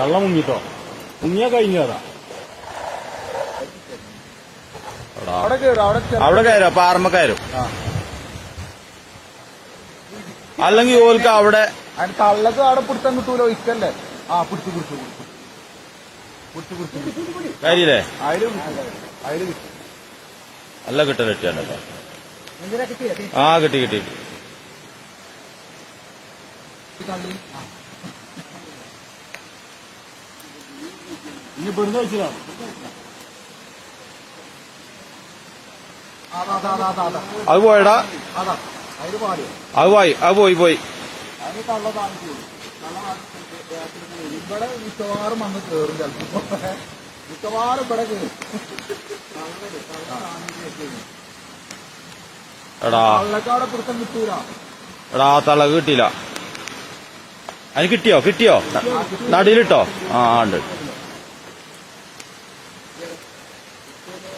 കള്ള മുങ്ങിട്ടോ മുങ്ങിയാ കഴിഞ്ഞതാ അവിടെ കയറും അവിടെ കയറും. അല്ലെങ്കിൽ ഓൽക്ക് അവിടെ തള്ളക്ക് അവിടെ പിടുത്തം കിട്ടൂലോ? ഇക്കല്ലേ? ആ പിടിച്ചു പിടിച്ചു പിടിച്ചു. പിടിച്ചു പിടിച്ചു കാര്യല്ലേ? കിട്ടും നല്ല കിട്ടൽ കിട്ടിയാണ്ടല്ലോ ആ കിട്ടി കിട്ടി കിട്ടി. ഇനി ഇവിടുന്ന് വെച്ചതാണ് അതാ പോയടാ. അതാ പോയി അത് പോയി പോയി. ഇവിടെ മിക്കവാറും വന്ന് കേറും ചിലപ്പോ. മിക്കവാറും ഇവിടെ കയറും എടാ. കള്ളക്കാടെ പിടുത്തം കിട്ടൂല. എടാ തള കിട്ടിയില്ല. അതിന് കിട്ടിയോ? കിട്ടിയോ? നടിയിലിട്ടോ? ആ ഉണ്ട്.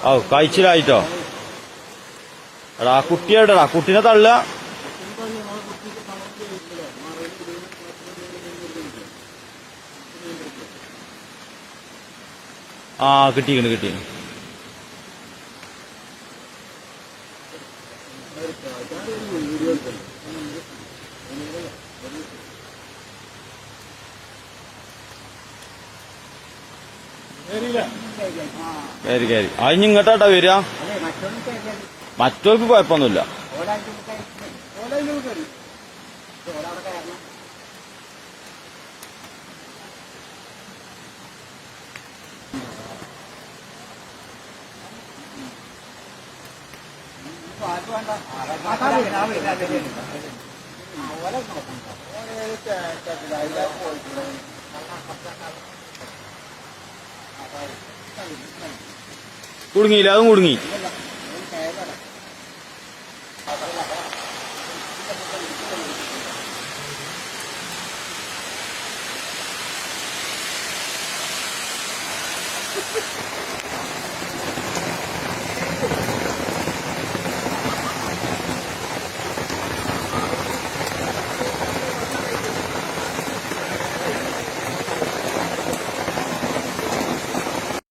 ഓ കഴിച്ചിലായിട്ടോ. എടാ ആ കുട്ടി എവിടെടാ കുട്ടീനെ തള്ളുക. ആ കിട്ടിക്കണ് കിട്ടിക്കണ്. കയറി കയറി അതിന് ഇങ്ങോട്ടാട്ടാ വരിക. മറ്റവർക്ക് കുഴപ്പമൊന്നുമില്ല. കുടുങ്ങിയില്ല അതും കുടുങ്ങി.